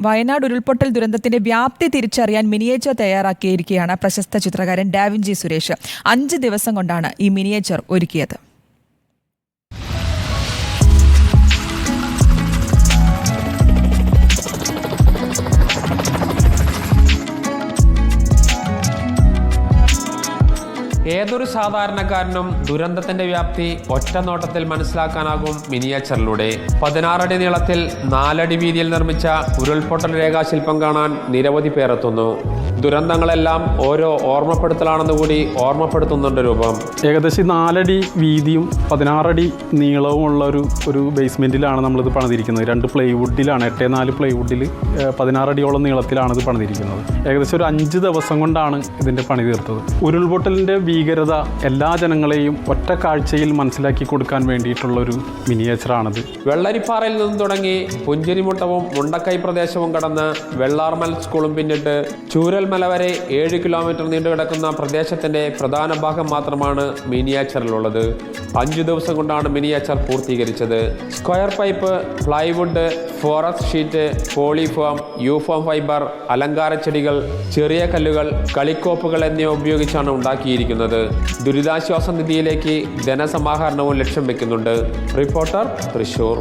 വയനാട് ഉരുൾപൊട്ടൽ ദുരന്തത്തിന്റെ വ്യാപ്തി തിരിച്ചറിയാൻ മിനിയേച്ചർ തയ്യാറാക്കിയിരിക്കുകയാണ് പ്രശസ്ത ചിത്രകാരൻ ഡാവിൻജി സുരേഷ്. അഞ്ച് ദിവസം കൊണ്ടാണ് ഈ മിനിയേച്ചർ ഒരുക്കിയത്. ഏതൊരു സാധാരണക്കാരനും ദുരന്തത്തിന്റെ വ്യാപ്തി ഒറ്റ നോട്ടത്തിൽ മനസ്സിലാക്കാനാകും മിനിയേച്ചറിലൂടെ. പതിനാറടി നീളത്തിൽ നാലടി വീതിയിൽ നിർമ്മിച്ച ഉരുൾപൊട്ടൽ രേഖാശില്പം കാണാൻ നിരവധി പേരെത്തുന്നു. ദുരന്തങ്ങളെല്ലാം ഓരോ ഓർമ്മപ്പെടുത്തലാണെന്ന് കൂടി ഓർമ്മപ്പെടുത്തുന്നുണ്ട് രൂപം. ഏകദേശം നാലടി വീതിയും പതിനാറടി നീളവും ഉള്ള ഒരു ഒരു ബേസ്മെന്റിലാണ് നമ്മളിത് പണിതിരിക്കുന്നത്. രണ്ട് പ്ലൈവുഡിലാണ് എട്ടേ നാല് പ്ലൈവുഡിൽ പതിനാറടിയോളം നീളത്തിലാണ് ഇത് പണിതിരിക്കുന്നത്. ഏകദേശം ഒരു അഞ്ച് ദിവസം കൊണ്ടാണ് ഇതിന്റെ പണി തീർത്തത്. ഉരുൾപൊട്ടലിന്റെ ഭീകരത എല്ലാ ജനങ്ങളെയും ഒറ്റ കാഴ്ചയിൽ മനസ്സിലാക്കി കൊടുക്കാൻ വേണ്ടിയിട്ടുള്ള ഒരു മിനിയേച്ചറാണിത് വെള്ളരിപ്പാറയിൽ നിന്നും തുടങ്ങി പുഞ്ചിരിമുട്ടവും മുണ്ടക്കൈ പ്രദേശവും കടന്ന് വെള്ളാർമൽ സ്കൂളും പിന്നിട്ട് ചൂരൽമല വരെ ഏഴ് കിലോമീറ്റർ നീണ്ടുകിടക്കുന്ന പ്രദേശത്തിന്റെ പ്രധാന ഭാഗം മാത്രമാണ് മിനിയേച്ചറിലുള്ളത്. അഞ്ചു ദിവസം കൊണ്ടാണ് miniature പൂർത്തീകരിച്ചത്. Square pipe plywood forest sheet polyfoam യൂഫോം fibre അലങ്കാര ചെടികൾ ചെറിയ കല്ലുകൾ കളിക്കോപ്പുകൾ എന്നിവ ഉപയോഗിച്ചാണ് ഉണ്ടാക്കിയിരിക്കുന്നത്. ദുരിതാശ്വാസ നിധിയിലേക്ക് ധനസമാഹരണവും ലക്ഷ്യം വെക്കുന്നുണ്ട്. റിപ്പോർട്ടർ തൃശൂർ.